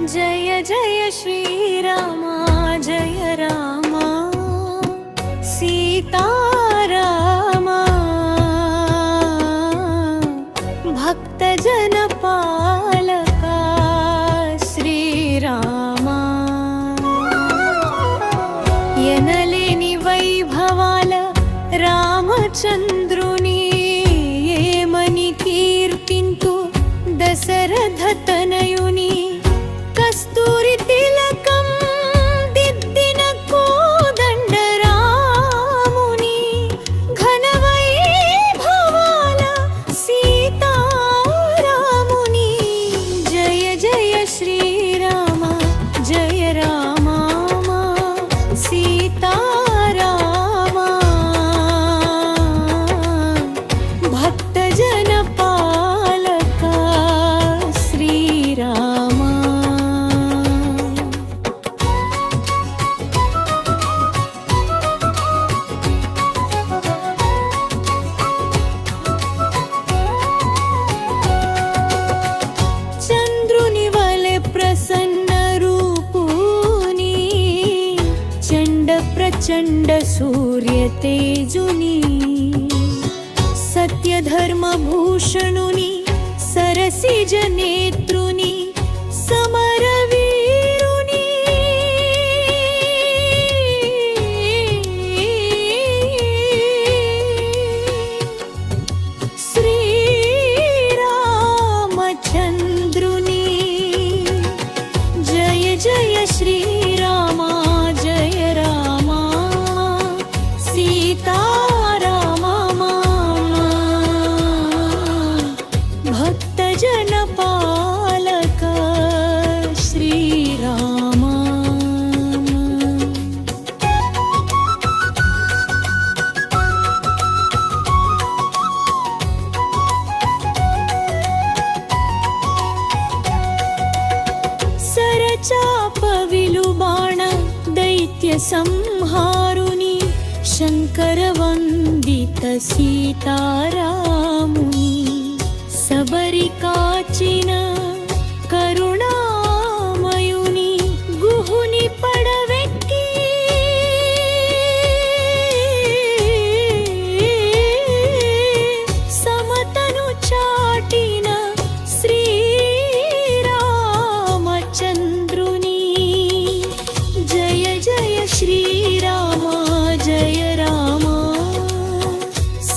जय जय श्रीरामा जय रामा। सीता रामा भक्तजनपालका श्रीरामा। यलिनी वैभवाल रामचन्द्रुनि ये मणिकीर्तिन्तु दशरथतनयु चण्डसूर्यतेजुनि सत्यधर्मभूषणुनि सरसिजनेतृनि समरवीणुनि श्रीरामचन्द्रुनि जय जय श्री संहारुणि शङ्करवन्दितसीतारामुनि सीता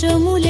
వర్షములే